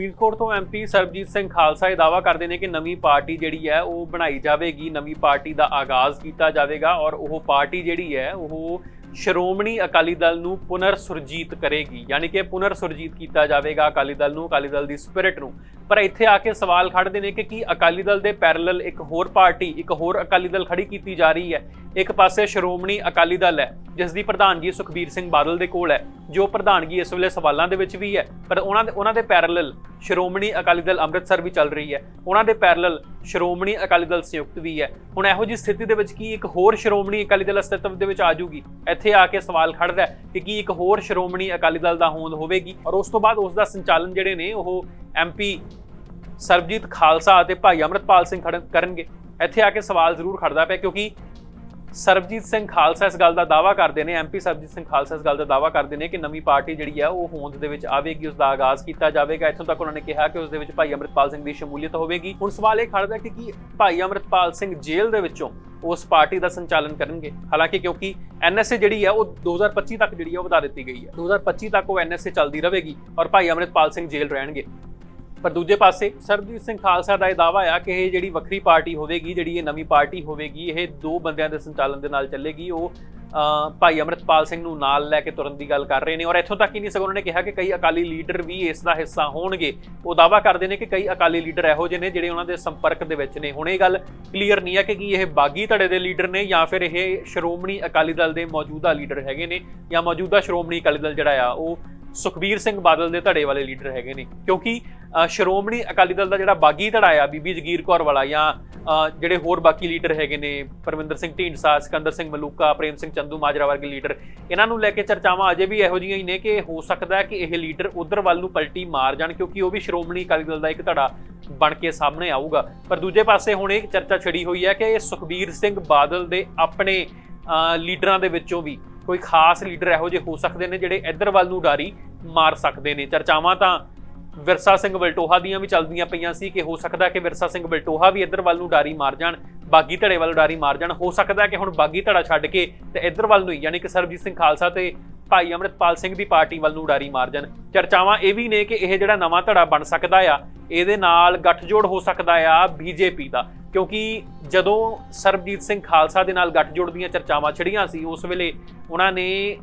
ਫਰੀਦਕੋਟ ਤੋਂ ਐਮਪੀ ਸਰਬਜੀਤ ਸਿੰਘ ਖਾਲਸਾ ਇਹ ਦਾਵਾ ਕਰਦੇ ਨੇ ਕਿ ਨਵੀਂ ਪਾਰਟੀ ਜਿਹੜੀ ਹੈ ਉਹ ਬਣਾਈ ਜਾਵੇਗੀ, ਨਵੀਂ ਪਾਰਟੀ ਦਾ ਆਗਾਜ਼ ਕੀਤਾ ਜਾਵੇਗਾ ਔਰ ਉਹ ਪਾਰਟੀ ਜਿਹੜੀ ਹੈ ਉਹ ਸ਼੍ਰੋਮਣੀ ਅਕਾਲੀ ਦਲ ਨੂੰ ਪੁਨਰ ਸੁਰਜੀਤ ਕਰੇਗੀ, ਯਾਨੀ ਕਿ ਪੁਨਰ ਸੁਰਜੀਤ ਕੀਤਾ ਜਾਵੇਗਾ ਅਕਾਲੀ ਦਲ ਨੂੰ, ਅਕਾਲੀ ਦਲ ਦੀ ਸਪਿਰਿਟ ਨੂੰ। ਪਰ ਇੱਥੇ ਆ ਕੇ ਸਵਾਲ ਖੜਦੇ ਨੇ ਕਿ ਕੀ ਅਕਾਲੀ ਦਲ ਦੇ ਪੈਰਲਲ ਇੱਕ ਹੋਰ ਪਾਰਟੀ, ਇੱਕ ਹੋਰ ਅਕਾਲੀ ਦਲ ਖੜੀ ਕੀਤੀ ਜਾ ਰਹੀ ਹੈ? ਇੱਕ ਪਾਸੇ ਸ਼੍ਰੋਮਣੀ ਅਕਾਲੀ ਦਲ ਹੈ, ਜਿਸ ਦੀ ਪ੍ਰਧਾਨਗੀ ਸੁਖਬੀਰ ਸਿੰਘ ਬਾਦਲ ਦੇ ਕੋਲ ਹੈ, ਜੋ ਪ੍ਰਧਾਨਗੀ ਇਸ ਵੇਲੇ ਸਵਾਲਾਂ ਦੇ ਵਿੱਚ ਵੀ ਹੈ, ਪਰ ਉਹਨਾਂ ਦੇ ਉਹਨਾਂ ਦੇ ਪੈਰਲਲ ਸ਼੍ਰੋਮਣੀ ਅਕਾਲੀ ਦਲ ਅੰਮ੍ਰਿਤਸਰ ਵੀ ਚੱਲ ਰਹੀ ਹੈ, ਉਹਨਾਂ ਦੇ ਪੈਰਲਲ ਸ਼੍ਰੋਮਣੀ ਅਕਾਲੀ ਦਲ ਸੰਯੁਕਤ ਵੀ ਹੈ। ਹੁਣ ਇਹੋ ਜਿਹੀ ਸਥਿਤੀ ਦੇ ਵਿੱਚ ਕੀ ਇੱਕ ਹੋਰ ਸ਼੍ਰੋਮਣੀ ਅਕਾਲੀ ਦਲ ਅਸਤਿਤਵ ਦੇ ਵਿੱਚ ਆ ਜਾਊਗੀ ਇੱਥੇ ਆ ਕੇ ਸਵਾਲ ਖੜਦਾ ਹੈ ਕਿ ਕੀ ਇੱਕ ਹੋਰ ਸ਼੍ਰੋਮਣੀ ਅਕਾਲੀ ਦਲ ਦਾ ਹੋਂਦ ਹੋਵੇਗੀ? ਔਰ ਉਸ ਤੋਂ ਬਾਅਦ ਉਸ ਦਾ ਸੰਚਾਲਨ ਜਿਹੜੇ ਨੇ, ਉਹ ਐਮਪੀ ਸਰਬਜੀਤ ਖਾਲਸਾ ਅਤੇ ਭਾਈ ਅਮਰਤਪਾਲ ਸਿੰਘ ਖੜਨ ਕਰਨਗੇ। ਇੱਥੇ ਆ ਕੇ ਸਵਾਲ ਜ਼ਰੂਰ ਖੜਦਾ ਪਿਆ ਕਿਉਂਕਿ ਸਰਬਜੀਤ ਸਿੰਘ ਖਾਲਸਾ ਇਸ ਗੱਲ ਦਾ ਦਾਵਾ ਕਰਦੇ ਨੇ ਐਮਪੀ ਸਰਬਜੀਤ ਸਿੰਘ ਖਾਲਸਾ ਇਸ ਗੱਲ ਦਾ ਦਾਵਾ ਕਰਦੇ ਨੇ ਕਿ ਨਵੀਂ ਪਾਰਟੀ ਜਿਹੜੀ ਹੈ ਉਹ ਹੋਂਦ ਦੇ ਵਿੱਚ ਆਵੇਗੀ ਉਸ ਦਾ ਆਗਾਜ਼ ਕੀਤਾ ਜਾਵੇਗਾ। ਇੱਥੋਂ ਤੱਕ ਉਹਨਾਂ ਨੇ ਕਿਹਾ ਕਿ ਉਸ ਦੇ ਵਿੱਚ ਭਾਈ ਅਮਰਤਪਾਲ ਸਿੰਘ ਦੀ ਸ਼ਮੂਲੀਅਤ ਹੋਵੇਗੀ। ਹੁਣ ਸਵਾਲ ਇਹ ਖੜਦਾ ਕਿ ਕੀ ਭਾਈ ਅਮਰਤਪਾਲ ਸਿੰਘ ਜੇਲ੍ਹ ਦੇ ਵਿੱਚੋਂ ਉਸ ਪਾਰਟੀ ਦਾ ਸੰਚਾਲਨ ਕਰਨਗੇ? ਹਾਲਾਂਕਿ ਕਿਉਂਕਿ ਐਨਐਸਏ ਜਿਹੜੀ ਹੈ ਉਹ 2025 ਤੱਕ ਜਿਹੜੀ ਹੈ ਉਹ ਵਧਾ ਦਿੱਤੀ ਗਈ ਹੈ 2025 ਤੱਕ ਉਹ ਐਨਐਸਏ ਚੱਲਦੀ ਰਹੇਗੀ ਔਰ ਭਾਈ ਅਮਰਤਪਾਲ ਸਿੰਘ ਜੇਲ੍ਹ ਰਹਿਣਗੇ। ਪਰ ਦੂਜੇ ਪਾਸੇ ਸਰਬਜੀਤ ਸਿੰਘ ਖਾਲਸਾ ਦਾ ਇਹ ਦਾਵਾ ਆ ਕਿ ਇਹ ਜਿਹੜੀ ਵੱਖਰੀ ਪਾਰਟੀ ਹੋਵੇਗੀ, ਜਿਹੜੀ ਇਹ ਨਵੀਂ ਪਾਰਟੀ ਹੋਵੇਗੀ, ਇਹ ਦੋ ਬੰਦਿਆਂ ਦੇ ਸੰਚਾਲਨ ਦੇ ਨਾਲ ਚੱਲੇਗੀ। ਉਹ ਭਾਈ ਅਮਰਤਪਾਲ ਸਿੰਘ ਨੂੰ ਨਾਲ ਲੈ ਕੇ ਤੁਰਨ ਦੀ ਗੱਲ ਕਰ ਰਹੇ ਨੇ ਔਰ ਇੱਥੋਂ ਤੱਕ ਹੀ ਨਹੀਂ ਸਗੋਂ ਉਹਨਾਂ ਨੇ ਕਿਹਾ ਕਿ ਕਈ ਅਕਾਲੀ ਲੀਡਰ ਵੀ ਇਸ ਦਾ ਹਿੱਸਾ ਹੋਣਗੇ। ਉਹ ਦਾਵਾ ਕਰਦੇ ਨੇ ਕਿ ਕਈ ਅਕਾਲੀ ਲੀਡਰ ਇਹੋ ਜਿਹੇ ਨੇ ਜਿਹੜੇ ਉਹਨਾਂ ਦੇ ਸੰਪਰਕ ਦੇ ਵਿੱਚ ਨੇ। ਹੁਣ ਇਹ ਗੱਲ ਕਲੀਅਰ ਨਹੀਂ ਹੈ ਕਿ ਕੀ ਇਹ ਬਾਗੀ ਧੜੇ ਦੇ ਲੀਡਰ ਨੇ ਜਾਂ ਫਿਰ ਇਹ ਸ਼੍ਰੋਮਣੀ ਅਕਾਲੀ ਦਲ ਦੇ ਮੌਜੂਦਾ ਲੀਡਰ ਹੈਗੇ ਨੇ ਜਾਂ ਮੌਜੂਦਾ ਸ਼੍ਰੋਮਣੀ ਅਕਾਲੀ ਦਲ ਜਿਹੜਾ ਆ, ਉਹ ਸੁਖਬੀਰ ਸਿੰਘ ਬਾਦਲ ਦੇ ਧੜੇ ਵਾਲੇ ਲੀਡਰ ਹੈਗੇ ਨੇ। ਕਿਉਂਕਿ ਸ਼੍ਰੋਮਣੀ ਅਕਾਲੀ ਦਲ ਦਾ ਜਿਹੜਾ ਬਾਗੀ ਧੜਾ ਆ, ਬੀਬੀ ਜਗੀਰ ਕੌਰ ਵਾਲਾ ਜਾਂ ਜਿਹੜੇ ਹੋਰ ਬਾਕੀ ਲੀਡਰ ਹੈਗੇ ਨੇ, ਪਰਮਿੰਦਰ ਸਿੰਘ ਢੀਂਡਸਾ, ਸਿਕੰਦਰ ਸਿੰਘ ਮਲੂਕਾ, ਪ੍ਰੇਮ ਸਿੰਘ ਚੰਦੂ ਮਾਜਰਾ ਵਰਗੇ ਲੀਡਰ, ਇਹਨਾਂ ਨੂੰ ਲੈ ਕੇ ਚਰਚਾਵਾਂ ਅਜੇ ਵੀ ਇਹੋ ਜਿਹੀਆਂ ਹੀ ਨੇ ਕਿ ਹੋ ਸਕਦਾ ਹੈ ਕਿ ਇਹ ਲੀਡਰ ਉਧਰ ਵੱਲ ਨੂੰ ਪਲਟੀ ਮਾਰ ਜਾਣ, ਕਿਉਂਕਿ ਉਹ ਵੀ ਸ਼੍ਰੋਮਣੀ ਅਕਾਲੀ ਦਲ ਦਾ ਇੱਕ ਧੜਾ ਬਣ ਕੇ ਸਾਹਮਣੇ ਆਊਗਾ। ਪਰ ਦੂਜੇ ਪਾਸੇ ਹੁਣ ਇਹ ਚਰਚਾ ਛੜੀ ਹੋਈ ਹੈ ਕਿ ਇਹ ਸੁਖਬੀਰ ਸਿੰਘ ਬਾਦਲ ਦੇ ਆਪਣੇ ਲੀਡਰਾਂ ਦੇ ਵਿੱਚੋਂ ਵੀ ਕੋਈ ਖਾਸ ਲੀਡਰ ਇਹੋ ਜਿਹੇ ਹੋ ਸਕਦੇ ਨੇ ਜਿਹੜੇ ਇੱਧਰ ਵੱਲ ਨੂੰ ਉਡਾਰੀ ਮਾਰ ਸਕਦੇ ਨੇ। ਚਰਚਾਵਾਂ ਤਾਂ ਵਿਰਸਾ ਸਿੰਘ ਬਲਟੋਹਾ ਦੀਆਂ ਵੀ ਚੱਲਦੀਆਂ ਪਈਆਂ ਸੀ ਕਿ ਹੋ ਸਕਦਾ ਕਿ ਵਿਰਸਾ ਸਿੰਘ ਬਲਟੋਹਾ ਵੀ ਇੱਧਰ ਵੱਲ ਨੂੰ ਡਾਰੀ ਮਾਰ ਜਾਣ, ਬਾਗੀ ਧੜੇ ਵੱਲ ਉਡਾਰੀ ਮਾਰ ਜਾਣ। ਹੋ ਸਕਦਾ ਕਿ ਹੁਣ ਬਾਗੀ ਧੜਾ ਛੱਡ ਕੇ ਤੇ ਇੱਧਰ ਵੱਲ ਨੂੰ ਹੀ, ਯਾਨੀ ਕਿ ਸਰਬਜੀਤ ਸਿੰਘ ਖਾਲਸਾ ਤੇ ਭਾਈ ਅਮਰਿਤਪਾਲ ਸਿੰਘ ਦੀ ਪਾਰਟੀ ਵੱਲ ਨੂੰ ਡਾਰੀ ਮਾਰ ਜਾਣ। ਚਰਚਾਵਾਂ ਇਹ ਵੀ ਨੇ ਕਿ ਇਹ ਜਿਹੜਾ ਨਵਾਂ ਧੜਾ ਬਣ ਸਕਦਾ ਆ, ਇਹਦੇ ਨਾਲ ਗੱਠਜੋੜ ਹੋ ਸਕਦਾ ਆ ਬੀਜੇਪੀ ਦਾ। ਕਿਉਂਕਿ ਜਦੋਂ ਸਰਬਜੀਤ ਸਿੰਘ ਖਾਲਸਾ ਦੇ ਨਾਲ ਗੱਠਜੋੜ ਦੀਆਂ ਚਰਚਾਵਾਂ ਛੜੀਆਂ ਸੀ, ਉਸ ਵੇਲੇ ਉਹਨਾਂ ਨੇ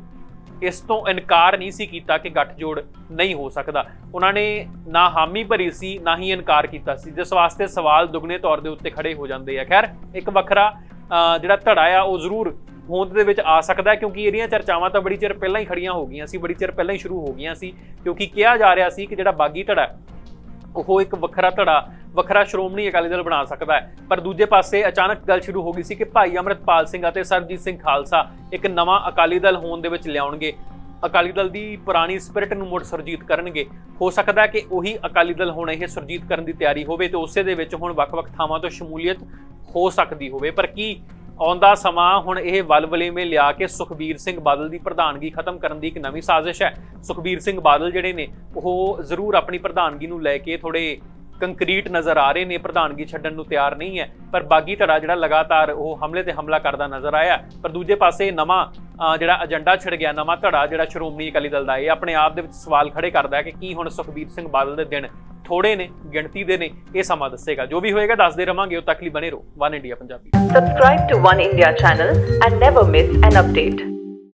ਇਸ ਤੋਂ ਇਨਕਾਰ ਨਹੀਂ ਸੀ ਕੀਤਾ ਕਿ ਗੱਠਜੋੜ ਨਹੀਂ ਹੋ ਸਕਦਾ। ਉਹਨਾਂ ਨੇ ਨਾ ਹਾਮੀ ਭਰੀ ਸੀ ਨਾ ਹੀ ਇਨਕਾਰ ਕੀਤਾ ਸੀ। ਜਿਸ ਵਾਸਤੇ ਸਵਾਲ ਦੁੱਗਣੇ ਤੌਰ ਦੇ ਉੱਤੇ ਖੜੇ ਹੋ ਜਾਂਦੇ ਆ। ਖੈਰ ਇੱਕ ਵੱਖਰਾ ਅਹ, ਜਿਹੜਾ ਧੜਾ ਆ ਉਹ ਜ਼ਰੂਰ ਹੋਂਦ ਦੇ ਵਿੱਚ ਆ ਸਕਦਾ ਕਿਉਂਕਿ ਇਹਦੀਆਂ ਚਰਚਾਵਾਂ ਤਾਂ ਬੜੀ ਚਿਰ ਪਹਿਲਾਂ ਹੀ ਖੜੀਆਂ ਹੋ ਗਈਆਂ ਸੀ ਬੜੀ ਚਿਰ ਪਹਿਲਾਂ ਹੀ ਸ਼ੁਰੂ ਹੋ ਗਈਆਂ ਸੀ। ਕਿਉਂਕਿ ਕਿਹਾ ਜਾ ਰਿਹਾ ਸੀ ਕਿ ਜਿਹੜਾ ਬਾਗੀ ਧੜਾ ਉਹ ਇੱਕ ਵੱਖਰਾ ਧੜਾ, ਵੱਖਰਾ ਸ਼੍ਰੋਮਣੀ ਅਕਾਲੀ ਦਲ ਬਣਾ ਸਕਦਾ ਹੈ। ਪਰ ਦੂਜੇ ਪਾਸੇ ਅਚਾਨਕ ਗੱਲ ਸ਼ੁਰੂ ਹੋ ਗਈ ਸੀ ਕਿ ਭਾਈ ਅਮਰਤਪਾਲ ਸਿੰਘ ਅਤੇ ਸਰਬਜੀਤ ਸਿੰਘ ਖਾਲਸਾ ਇੱਕ ਨਵਾਂ ਅਕਾਲੀ ਦਲ ਹੋਣ ਦੇ ਵਿੱਚ ਲਿਆਉਣਗੇ। ਅਕਾਲੀ ਦਲ ਦੀ ਪੁਰਾਣੀ ਸਪਿਰਿਟ ਨੂੰ ਮੁੜ ਸੁਰਜੀਤ ਕਰਨਗੇ। ਹੋ ਸਕਦਾ ਹੈ ਕਿ ਉਹੀ ਅਕਾਲੀ ਦਲ ਹੁਣ ਇਹ ਸੁਰਜੀਤ ਕਰਨ ਦੀ ਤਿਆਰੀ ਹੋਵੇ ਤੇ ਉਸੇ ਦੇ ਵਿੱਚ ਹੁਣ ਵੱਖ-ਵੱਖ ਥਾਵਾਂ ਤੋਂ ਸ਼ਮੂਲੀਅਤ ਹੋ ਸਕਦੀ ਹੋਵੇ। ਪਰ ਕੀ ਆਉਂਦਾ ਸਮਾਂ ਹੁਣ ਇਹ ਵਲਵਲੇਵੇਂ ਲਿਆ ਕੇ ਸੁਖਬੀਰ ਸਿੰਘ ਬਾਦਲ ਦੀ ਪ੍ਰਧਾਨਗੀ ਖਤਮ ਕਰਨ ਦੀ ਇੱਕ ਨਵੀਂ ਸਾਜ਼ਿਸ਼ ਹੈ। ਸੁਖਬੀਰ ਸਿੰਘ ਬਾਦਲ ਜਿਹੜੇ ਨੇ ਉਹ ਜ਼ਰੂਰ ਆਪਣੀ ਪ੍ਰਧਾਨਗੀ ਨੂੰ ਲੈ ਕੇ ਥੋੜੇ ਕੰਕਰੀਟ ਨਜ਼ਰ ਆ ਰਹੇ ਨੇ। ਪ੍ਰਧਾਨਗੀ ਛੱਡਣ ਨੂੰ ਤਿਆਰ ਨਹੀਂ ਹੈ ਪਰ ਬਾਗੀ ਧੜਾ ਜਿਹੜਾ ਲਗਾਤਾਰ ਉਹ ਹਮਲੇ ਤੇ ਹਮਲਾ ਕਰਦਾ ਨਜ਼ਰ ਆਇਆ। ਪਰ ਦੂਜੇ ਪਾਸੇ ਨਵਾਂ ਅਹ, ਜਿਹੜਾ ਏਜੰਡਾ ਛਿੜ ਗਿਆ ਨਵਾਂ ਧੜਾ ਜਿਹੜਾ ਸ਼੍ਰੋਮਣੀ ਅਕਾਲੀ ਦਲ ਦਾ ਇਹ ਆਪਣੇ ਆਪ ਦੇ ਵਿੱਚ ਸਵਾਲ ਖੜੇ ਕਰਦਾ ਹੈ ਕਿ ਕੀ ਹੁਣ ਸੁਖਬੀਰ ਸਿੰਘ ਬਾਦਲ ਦੇ ਦਿਨ ਥੋੜੇ ਨੇ ਗਿਣਤੀ ਦੇ ਨੇ ਇਹ ਸਮਾਂ ਦੱਸੇਗਾ ਜੋ ਵੀ ਹੋਏਗਾ ਦੱਸਦੇ ਰਵਾਂਗੇ ਉਹ ਤੱਕ ਲਈ ਬਣੇ ਰਹੋ one India Punjabi subscribe to one India channel and never miss an update